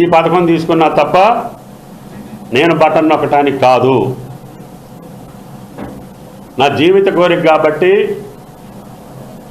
ఈ పథకం తీసుకున్నా తప్ప నేను బటన్ నొక్కటానికి కాదు. నా జీవిత కోరిక కాబట్టి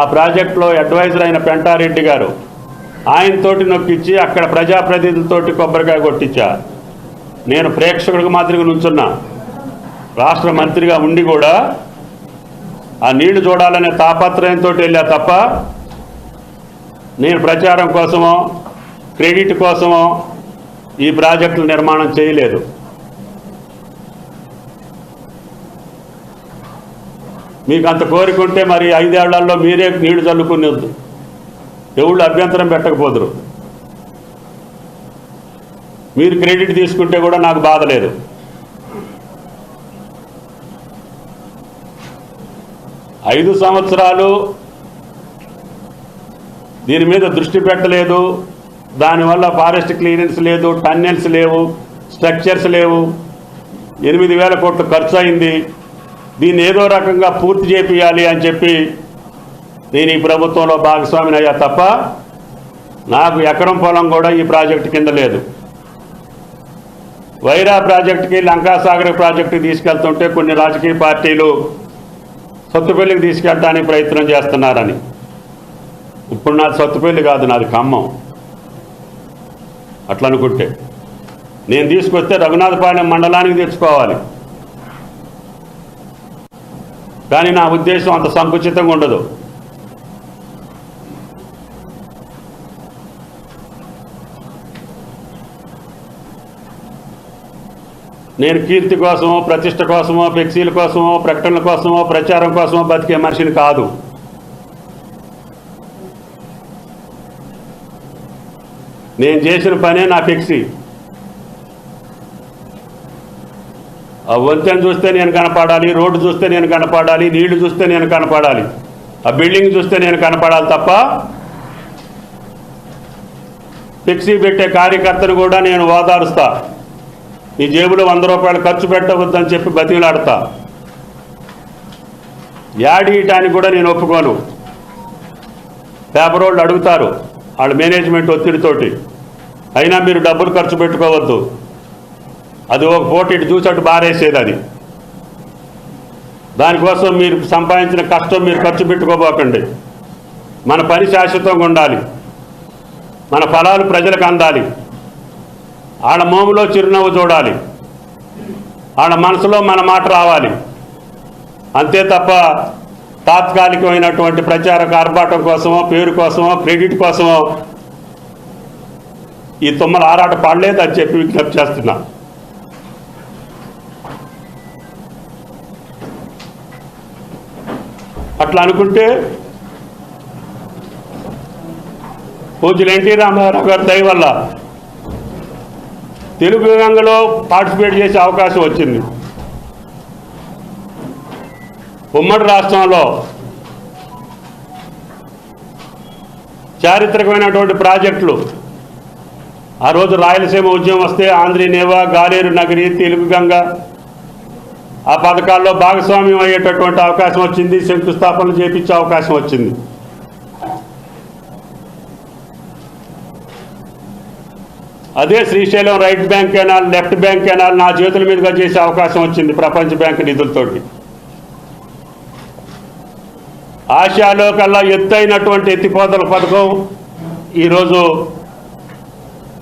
ఆ ప్రాజెక్టులో అడ్వైజర్ అయిన పెంటారెడ్డి గారు ఆయనతోటి నొక్కిచ్చి అక్కడ ప్రజాప్రతినిధులతోటి కొబ్బరికాయ కొట్టించా. నేను ప్రేక్షకుడికి మాదిరిగా నుంచున్నా. రాష్ట్ర మంత్రిగా ఉండి కూడా ఆ నీళ్ళు చూడాలనే తాపత్రయంతో వెళ్ళా తప్ప నేను ప్రచారం కోసమో క్రెడిట్ కోసం ఈ ప్రాజెక్టులు నిర్మాణం చేయలేదు. మీకు అంత కోరిక ఉంటే మరి ఐదేళ్ళలో మీరే నీళ్ళు చల్లుకునేద్దు. ఎవళ్ళు అభ్యంతరం పెట్టకపోదురు. మీరు క్రెడిట్ తీసుకుంటే కూడా నాకు బాధ లేదు. ఐదు సంవత్సరాలు దీని మీద దృష్టి పెట్టలేదు. దానివల్ల ఫారెస్ట్ క్లియరెన్స్ లేదు టన్నెల్స్ లేవు స్ట్రక్చర్స్ లేవు. ఎనిమిది వేల కోట్లు ఖర్చు అయింది దీన్ని ఏదో రకంగా పూర్తి చేపియాలి అని చెప్పి నేను ఈ ప్రభుత్వంలో భాగస్వామిని అయ్యా తప్ప నాకు ఎకరం పొలం కూడా ఈ ప్రాజెక్టు కింద లేదు. వైరా ప్రాజెక్టుకి లంకాసాగర్ ప్రాజెక్టుకి తీసుకెళ్తుంటే కొన్ని రాజకీయ పార్టీలు సొత్తుపల్లికి తీసుకెళ్ళడానికి ప్రయత్నం చేస్తున్నారని. ఇప్పుడు నాది సొత్తుపల్లి కాదు నాది ఖమ్మం. అట్లా అనుకుంటే. నేను తీసుకొస్తే రఘునాథపాలెం మండలానికి తెచ్చుకోవాలి. కానీ నా ఉద్దేశం అంత సంకుచితంగా ఉండదు. నేను కీర్తి కోసమో ప్రతిష్ట కోసమో ఫ్లెక్సీల కోసమో ప్రకటనల కోసమో ప్రచారం కోసమో బతికే మనిషిని కాదు. నేను చేసిన పనే నా ఫిక్సీ. ఆ వంతెన చూస్తే నేను కనపడాలి రోడ్డు చూస్తే నేను కనపడాలి నీళ్ళు చూస్తే నేను కనపడాలి. ఆ బిల్డింగ్ చూస్తే నేను కనపడాలి తప్ప ఫిక్సీ పెట్టే కార్యకర్తను కూడా నేను ఓదారుస్తా. ఈ జేబులో వంద రూపాయలు ఖర్చు పెట్టవద్దని చెప్పి బతిలాడతా యాడీయటానికి కూడా నేను ఒప్పుకోను. పేపర్ వాళ్ళు అడుగుతారు. వాళ్ళ మేనేజ్మెంట్ ఒత్తిడితోటి. అయినా మీరు డబ్బులు ఖర్చు పెట్టుకోవద్దు. అది ఒక పోటీ చూసట్టు బారేసేది అది. దానికోసం మీరు సంపాదించిన కష్టం మీరు ఖర్చు పెట్టుకోబోకండి. మన పని శాశ్వతంగా ఉండాలి. మన ఫలాలు ప్రజలకు అందాలి. వాళ్ళ మోములో చిరునవ్వు చూడాలి. వాళ్ళ మనసులో మన మాట రావాలి. అంతే తప్ప తాత్కాలికమైనటువంటి ప్రచార ఆర్భాటం కోసమో పేరు కోసమో క్రెడిట్ కోసమో ఈ తుమ్మల ఆరాట పడలేదు అని చెప్పి విజ్ఞప్తి చేస్తున్నా. అట్లా అనుకుంటే పూజలు ఎన్టీ రామారావు గారి దయ వల్ల తెలుగు రంగంలో పార్టిసిపేట్ చేసే అవకాశం వచ్చింది. ఉమ్మడి రాష్ట్రంలో చారిత్రకమైనటువంటి ప్రాజెక్టులు. ఆ రోజు రాయలసీమ ఉద్యమం వస్తే ఆంధ్రీ నేవా గాలేరు నగరి తెలుగుగంగ ఆ పథకాల్లో భాగస్వామ్యం అయ్యేటటువంటి అవకాశం వచ్చింది శంకుస్థాపనలు చేపించే అవకాశం వచ్చింది. అదే Srisailam right bank canal left bank canal నా చేతుల మీదుగా చేసే అవకాశం వచ్చింది ప్రపంచ బ్యాంక్ నిధులతోటి. ఆసియాలో కల్లా ఎత్తైనటువంటి ఎత్తిపోతల పథకం ఈరోజు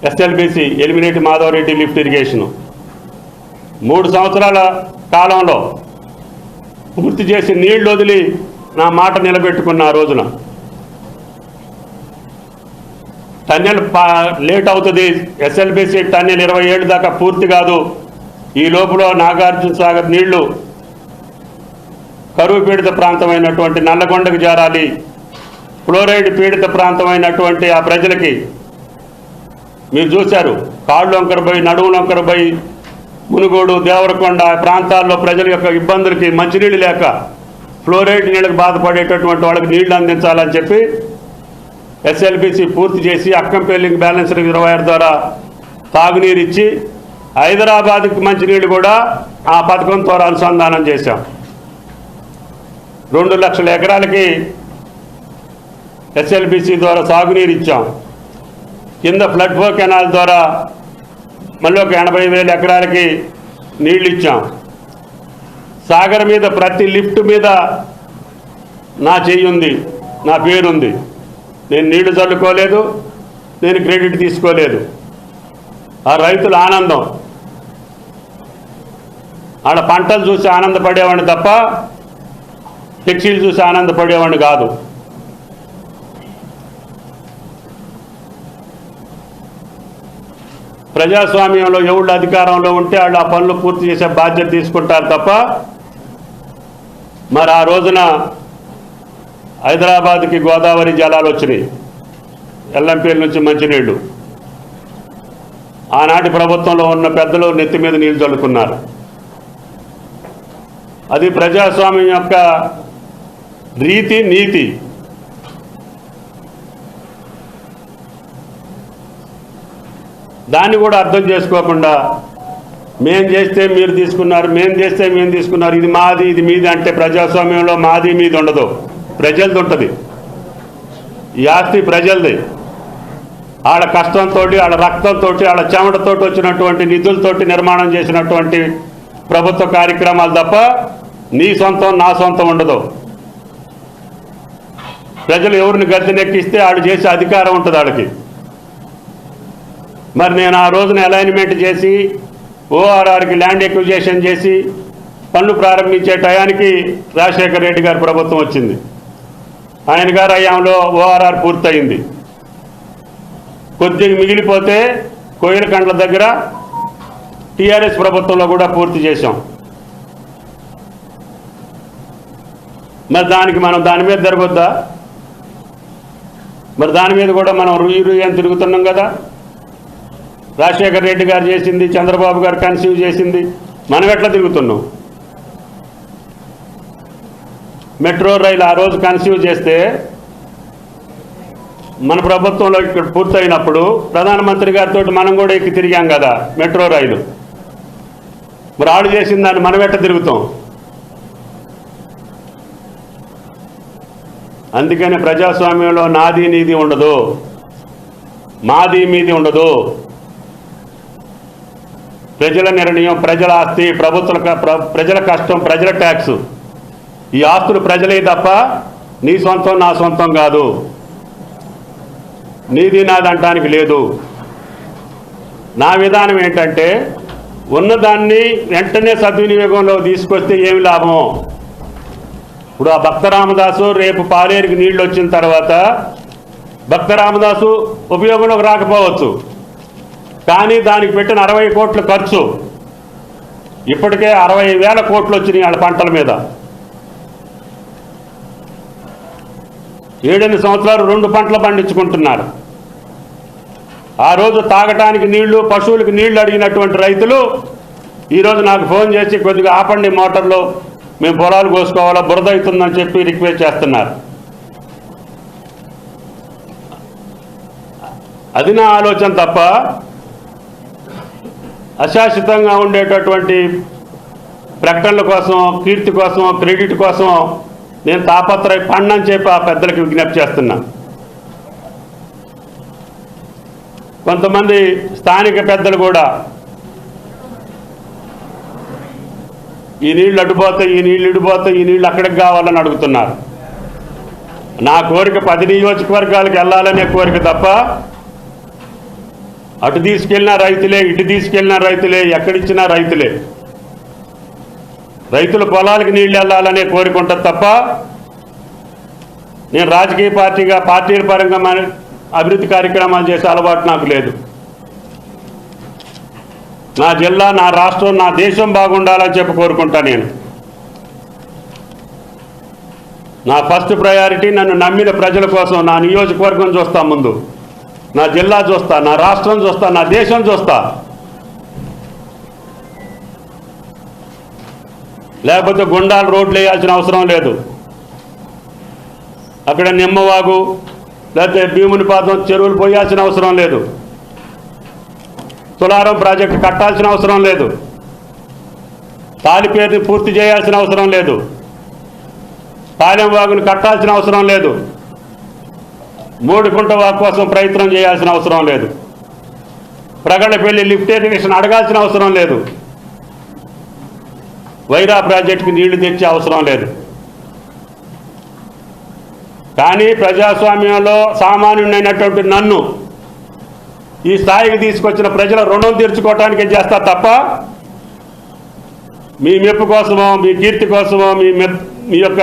SLBC Elimineti Madhava Reddy lift irrigation. మూడు సంవత్సరాల కాలంలో పూర్తి చేసి నీళ్ళు వదిలి నా మాట నిలబెట్టుకున్న ఆ రోజున టన్నెల్ పా లేట్ అవుతుంది ఎస్ఎల్బిసి టన్నెల్ ఇరవై ఏడు దాకా పూర్తి కాదు. ఈ లోపల నాగార్జున సాగర్ నీళ్ళు కరువు పీడిత ప్రాంతమైనటువంటి నల్లగొండకు చేరాలి. ఫ్లోరైడ్ పీడిత ప్రాంతమైనటువంటి ఆ ప్రజలకి మీరు చూశారు కాళ్ళు వంకరబోయి నడుము వంకరబోయి మునుగోడు దేవరకొండ ప్రాంతాల్లో ప్రజల యొక్క ఇబ్బందులకి మంచినీళ్ళు లేక ఫ్లోరైడ్ నీళ్ళకి బాధపడేటటువంటి వాళ్ళకి నీళ్ళు అందించాలని చెప్పి ఎస్ఎల్బిసి పూర్తి చేసి అక్కంపల్లికి బ్యాలెన్స్ రిజర్వాయర్ ద్వారా తాగునీరు ఇచ్చి హైదరాబాద్కి మంచినీళ్ళు కూడా ఆ పథకం ద్వారా అనుసంధానం చేశాం. రెండు లక్షల ఎకరాలకి ఎస్ఎల్బిసి ద్వారా సాగునీరు ఇచ్చాం. కింద ఫ్లడ్ ఫ్లో కెనాల్ ద్వారా మళ్ళీ ఒక ఎనభై వేల ఎకరాలకి నీళ్ళు ఇచ్చాం. సాగర్ మీద ప్రతి లిఫ్ట్ మీద నా చెయ్యి ఉంది నా పేరుంది నేను నీళ్ళు చల్లుకోలేదు నేను క్రెడిట్ తీసుకోలేదు. ఆ రైతుల ఆనందం. ఆడ పంటలు చూసి ఆనందపడేవాడిని తప్ప ఫ్లెక్సీలు చూసి ఆనందపడేవాడిని కాదు. ప్రజాస్వామ్యంలో ఎవళ్ళు అధికారంలో ఉంటే వాళ్ళు ఆ పనులు పూర్తి చేసే బాధ్యత తీసుకుంటారు తప్ప మరి ఆ రోజున హైదరాబాద్కి గోదావరి జలాలు వచ్చినాయి. ఎల్లంపేల నుంచి మంచినీళ్ళు. ఆనాటి ప్రభుత్వంలో ఉన్న పెద్దలు నెత్తి మీద నీళ్ళు చల్లుకున్నారు. అది ప్రజాస్వామ్యం యొక్క రీతి నీతి. దాన్ని కూడా అర్థం చేసుకోకుండా మేం చేస్తే మీరు తీసుకున్నారు మేం చేస్తే మేము తీసుకున్నారు ఇది మాది ఇది మీది అంటే ప్రజాస్వామ్యంలో మాది మీది ఉండదు. ప్రజలది ఉంటుంది. ఈ ఆస్తి ప్రజలది. ఆడ కష్టంతో ఆడ రక్తంతో ఆడ చెమటతో వచ్చినటువంటి నిధులతోటి నిర్మాణం చేసినటువంటి ప్రభుత్వ కార్యక్రమాలు తప్ప నీ సొంతం నా సొంతం ఉండదు. ప్రజలు ఎవరిని గద్దెనెక్కిస్తే ఆడు చేసే అధికారం ఉంటుంది ఆడికి. మరి నేను ఆ రోజున అలైన్మెంట్ చేసి ఓఆర్ఆర్కి ల్యాండ్ ఎక్విజేషన్ చేసి పనులు ప్రారంభించే టయానికి రాజశేఖర రెడ్డి గారి ప్రభుత్వం వచ్చింది. ఆయన గారు అయ్యాంలో ఓఆర్ఆర్ పూర్తయింది. కొద్దిగా మిగిలిపోతే కోయిలకండ్ల దగ్గర టీఆర్ఎస్ ప్రభుత్వంలో కూడా పూర్తి చేశాం. మరి దానికి మనం దాని మీద జరగొద్దా? మరి దాని మీద కూడా మనం రుయి రుయి అని తిరుగుతున్నాం కదా. రాజశేఖర రెడ్డి గారు చేసింది చంద్రబాబు గారు కన్సీవ్ చేసింది మనం ఎట్లా తిరుగుతున్నాం? మెట్రో రైలు ఆ రోజు కన్సీవ్ చేస్తే మన ప్రభుత్వంలో ఇక్కడ పూర్తయినప్పుడు ప్రధానమంత్రి గారితో మనం కూడా ఎక్కి తిరిగాం కదా మెట్రో రైలు. మరి ఆడు చేసిన దాన్ని మనం ఎట్ట తిరుగుతాం? అందుకని ప్రజాస్వామ్యంలో నాది నీది ఉండదు. మాది మీది ఉండదు. ప్రజల నిర్ణయం ప్రజల ఆస్తి ప్రభుత్వ ప్రజల కష్టం ప్రజల ట్యాక్స్. ఈ ఆస్తులు ప్రజలే తప్ప నీ సొంతం నా సొంతం కాదు. నీది నాది అంటానికి లేదు. నా విధానం ఏంటంటే ఉన్నదాన్ని వెంటనే సద్వినియోగంలో తీసుకొస్తే ఏమి లాభం? ఇప్పుడు ఆ భక్త రామదాసు రేపు పాలేరుకి నీళ్ళు వచ్చిన తర్వాత భక్త రామదాసు ఉపయోగంలోకి రాకపోవచ్చు. కానీ దానికి పెట్టిన అరవై కోట్ల ఖర్చు. ఇప్పటికే అరవై వేల కోట్లు వచ్చినాయి వాళ్ళ పంటల మీద. ఏడెనిమిది సంవత్సరాలు రెండు పంటలు పండించుకుంటున్నారు. ఆ రోజు తాగటానికి నీళ్ళు పశువులకు నీళ్ళు అడిగినటువంటి రైతులు ఈరోజు నాకు ఫోన్ చేసి కొద్దిగా ఆపండి మోటార్లో మేము పొలాలు కోసుకోవాలా బురద అవుతుందని చెప్పి రిక్వెస్ట్ చేస్తున్నారు. అది నా ఆలోచన తప్ప అశాశ్వతంగా ఉండేటటువంటి ప్రకటనల కోసం కీర్తి కోసం క్రెడిట్ కోసం నేను తాపత్రయ పండని చెప్పి ఆ పెద్దలకు విజ్ఞప్తి చేస్తున్నా. కొంతమంది స్థానిక పెద్దలు కూడా ఈ నీళ్ళు అడ్డుపోతాయి ఈ నీళ్ళు ఇడిపోతాయి ఈ నీళ్ళు అక్కడికి కావాలని అడుగుతున్నారు. నా కోరిక పది నియోజకవర్గాలకు వెళ్ళాలనే కోరిక తప్ప అటు తీసుకెళ్ళిన రైతులే ఇటు తీసుకెళ్ళిన రైతులే ఎక్కడిచ్చినా రైతులే. రైతుల పొలాలకు నీళ్ళు వెళ్ళాలనే కోరిక ఉంటుంది తప్ప నేను రాజకీయ పార్టీగా పార్టీల పరంగా అభివృద్ధి కార్యక్రమాలు చేసే అలవాటు నాకు లేదు. నా జిల్లా నా రాష్ట్రం నా దేశం బాగుండాలని చెప్పి కోరుకుంటా నేను. నా ఫస్ట్ ప్రయారిటీ నన్ను నమ్మిన ప్రజల కోసం నా నియోజకవర్గం చూస్తా ముందు. నా జిల్లా చూస్తా నా రాష్ట్రం చూస్తా నా దేశం చూస్తా. లేకపోతే గుండాలు రోడ్లు వేయాల్సిన అవసరం లేదు. అక్కడ నిమ్మవాగు లేకపోతే భీముని పాదం చెరువులు పోయాల్సిన అవసరం లేదు. తులారం ప్రాజెక్టు కట్టాల్సిన అవసరం లేదు. తాలిపేరుని పూర్తి చేయాల్సిన అవసరం లేదు. పాలెం వాగుని కట్టాల్సిన అవసరం లేదు. మూడు గుంట వాక్ కోసం ప్రయత్నం చేయాల్సిన అవసరం లేదు. ప్రగడపల్లి లిఫ్ట్ ఇరిగేషన్ అడగాల్సిన అవసరం లేదు. వైరా ప్రాజెక్టుకి నీళ్ళు తెచ్చే అవసరం లేదు. కానీ ప్రజాస్వామ్యంలో సామాన్యుడైనటువంటి నన్ను ఈ స్థాయికి తీసుకొచ్చిన ప్రజల రుణం తీర్చుకోవటానికి చేస్తా తప్ప? మీ మెప్పు కోసమో మీ కీర్తి కోసమో మీ మెప్ మీ యొక్క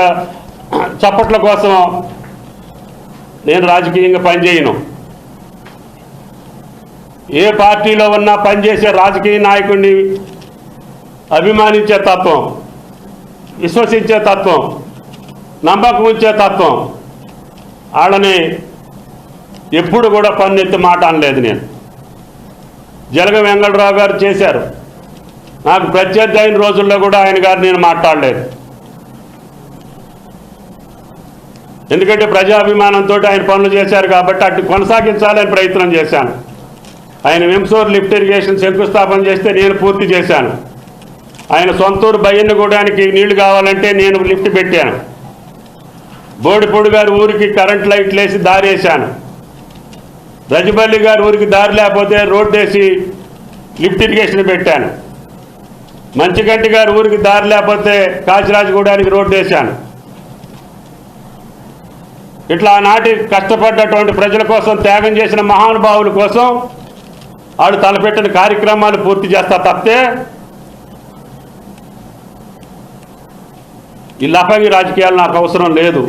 చప్పట్ల కోసమో నేను రాజకీయంగా పనిచేయను. ఏ పార్టీలో ఉన్నా పనిచేసే రాజకీయ నాయకుడిని అభిమానించే తత్వం విశ్వసించే తత్వం నమ్మకం ఉంచే తత్వం వాళ్ళని ఎప్పుడు కూడా పన్నెత్తి మాట అనలేదు నేను. జలగ వెంకటరావు గారు చేశారు. నాకు ప్రత్యర్థి అయిన రోజుల్లో కూడా ఆయన గారు నేను మాట్లాడలేదు. ఎందుకంటే ప్రజాభిమానంతో ఆయన పనులు చేశారు కాబట్టి అటు కొనసాగించాలని ప్రయత్నం చేశాను. ఆయన విమ్సోర్ లిఫ్ట్ ఇరిగేషన్ శంకుస్థాపన చేస్తే నేను పూర్తి చేశాను. ఆయన సొంతూరు బయ్యన్నగూడానికి నీళ్ళు కావాలంటే నేను లిఫ్ట్ పెట్టాను. బోడిపూడి గారి ఊరికి కరెంట్ లైట్లు వేసి దారేశాను. రజబల్లి గారి ఊరికి దారి లేకపోతే రోడ్డు వేసి లిఫ్ట్ ఇరిగేషన్ పెట్టాను. మంచిగంటి గారి ఊరికి దారి లేకపోతే కాచిరాజగూడానికి రోడ్డు వేశాను. ఇట్లా ఆనాటి కష్టపడ్డటువంటి ప్రజల కోసం త్యాగం చేసిన మహానుభావుల కోసం వాళ్ళు తలపెట్టిన కార్యక్రమాలు పూర్తి చేస్తా తప్పితే ఈ లఫంగి రాజకీయాలు నాకు అవసరం లేదు.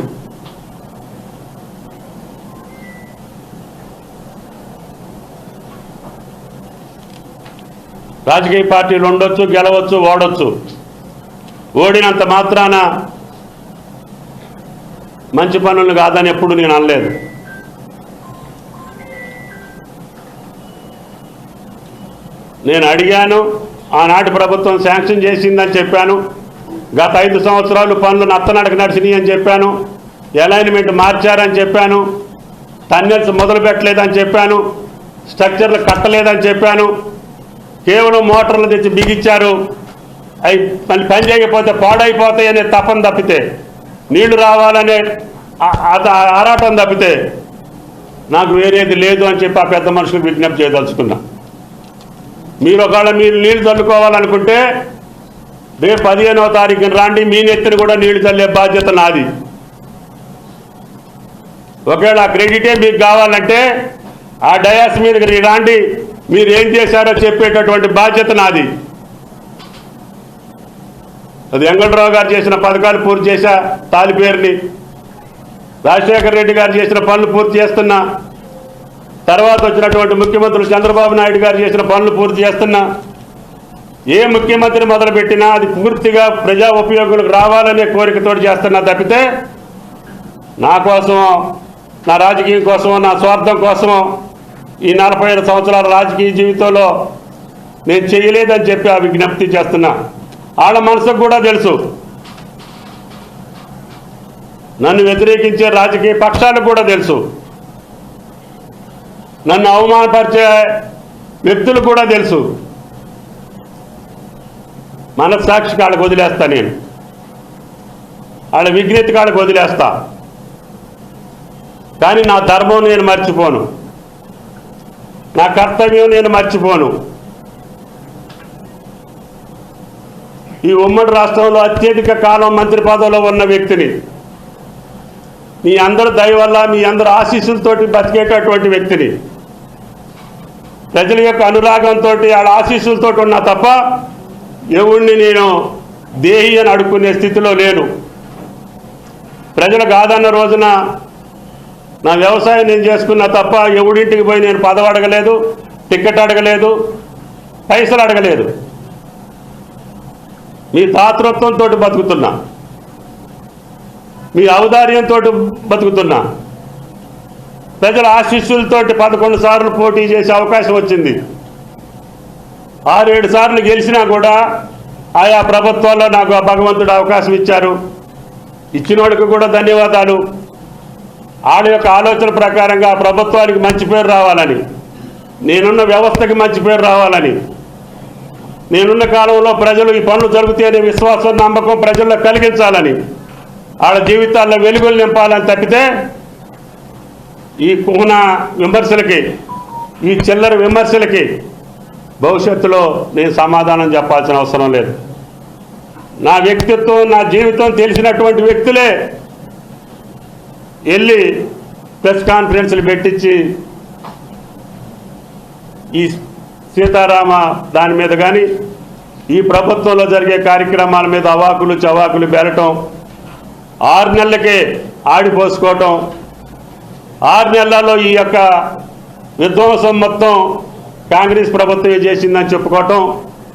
రాజకీయ పార్టీలు ఉండొచ్చు గెలవచ్చు ఓడొచ్చు. ఓడినంత మాత్రాన మంచి పనులు కాదని ఎప్పుడు నేను అనలేదు. నేను అడిగాను ఆనాటి ప్రభుత్వం శాంక్షన్ చేసిందని చెప్పాను. గత ఐదు సంవత్సరాలు పనులు నత్తనడక నడిచినాయి అని చెప్పాను. అలైన్మెంట్ మార్చారని చెప్పాను. టన్నెల్స్ మొదలు పెట్టలేదని చెప్పాను స్ట్రక్చర్లు కట్టలేదని చెప్పాను. కేవలం మోటార్లు తెచ్చి బిగించారు అవి మళ్ళీ పని చేయకపోతే పాడైపోతాయి అనే తపన తప్పితే నీళ్ళు రావాలనే ఆరాటం తప్పితే నాకు వేరేది లేదు అని చెప్పి ఆ పెద్ద మనుషులు విజ్ఞప్తి చేయదలుచుకున్నా. మీరు ఒకవేళ మీరు నీళ్ళు చల్లుకోవాలనుకుంటే రేపు పదిహేనవ తారీఖున రాండి మీ నెత్తిన కూడా నీళ్ళు చల్లే బాధ్యత నాది. ఒకవేళ ఆ క్రెడిటే మీకు కావాలంటే ఆ డయాస్ మీదకి రాండి. మీరు ఏం చేశారో చెప్పేటటువంటి బాధ్యత నాది. అది వెంకటరావు గారు చేసిన పథకాలు పూర్తి చేశా తాలి పేరుని. రాజశేఖర రెడ్డి గారు చేసిన పనులు పూర్తి చేస్తున్నా. తర్వాత వచ్చినటువంటి ముఖ్యమంత్రులు చంద్రబాబు నాయుడు గారు చేసిన పనులు పూర్తి చేస్తున్నా. ఏ ముఖ్యమంత్రి మొదలుపెట్టినా అది పూర్తిగా ప్రజా ఉపయోగులకు రావాలనే కోరికతో చేస్తున్నా తప్పితే నా కోసమో నా రాజకీయం కోసమో నా స్వార్థం కోసమో ఈ నలభై ఐదు సంవత్సరాల రాజకీయ జీవితంలో నేను చేయలేదని చెప్పి ఆ విజ్ఞప్తి చేస్తున్నా. వాళ్ళ మనసుకు కూడా తెలుసు. నన్ను వ్యతిరేకించే రాజకీయ పక్షాలకు కూడా తెలుసు. నన్ను అవమానపరిచే వ్యక్తులు కూడా తెలుసు. మనస్సాక్షి కాళ్ళకు వదిలేస్తా నేను. వాళ్ళ విఘ్నత కాళ్ళకు వదిలేస్తా. కానీ నా ధర్మం నేను మర్చిపోను. నా కర్తవ్యం నేను మర్చిపోను. ఈ ఉమ్మడి రాష్ట్రంలో అత్యధిక కాలం మంత్రి పదవిలో ఉన్న వ్యక్తిని మీ అందరి దయ వల్ల మీ అందరి ఆశీస్సులతోటి బతికేటటువంటి వ్యక్తిని ప్రజల యొక్క అనురాగంతో వాళ్ళ ఆశీస్సులతో ఉన్నా తప్ప ఎవడిని నేను దేహి అని అడుక్కునే స్థితిలో లేను. ప్రజలు కాదన్న రోజున నా వ్యవసాయం నేను చేసుకున్నా తప్ప ఎవడింటికి పోయి నేను పదవి అడగలేదు టికెట్ అడగలేదు పైసలు అడగలేదు. మీ దాతృత్వంతో బతుకుతున్నా. మీ ఔదార్యంతో బతుకుతున్నా. ప్రజల ఆశీస్సులతోటి పదకొండు సార్లు పోటీ చేసే అవకాశం వచ్చింది. ఆరేడు సార్లు గెలిచినా కూడా ఆయా ప్రభుత్వాల్లో నాకు ఆ భగవంతుడు అవకాశం ఇచ్చారు. ఇచ్చినోడికి కూడా ధన్యవాదాలు. వాళ్ళ యొక్క ఆలోచన ప్రకారంగా ప్రభుత్వానికి మంచి పేరు రావాలని నేనున్న వ్యవస్థకి మంచి పేరు రావాలని నేనున్న కాలంలో ప్రజలు ఈ పనులు జరుగుతాయనే విశ్వాసం నమ్మకం ప్రజల్లో కలిగించాలని వాళ్ళ జీవితాల్లో వెలుగులు నింపాలని తప్పితే ఈ కుహన విమర్శలకి ఈ చిల్లర విమర్శలకి భవిష్యత్తులో నేను సమాధానం చెప్పాల్సిన అవసరం లేదు. నా వ్యక్తిత్వం నా జీవితం తెలిసినటువంటి వ్యక్తులే వెళ్ళి ప్రెస్ కాన్ఫరెన్స్లు పెట్టించి ఈ సీతారామ దాని మీద కానీ ఈ ప్రభుత్వంలో జరిగే కార్యక్రమాల మీద అవాకులు చవాకులు బెరటం ఆరు నెలలకే ఆడిపోసుకోవటం ఆరు నెలల్లో ఈ యొక్క విధ్వంసం మొత్తం కాంగ్రెస్ ప్రభుత్వమే చేసిందని చెప్పుకోవటం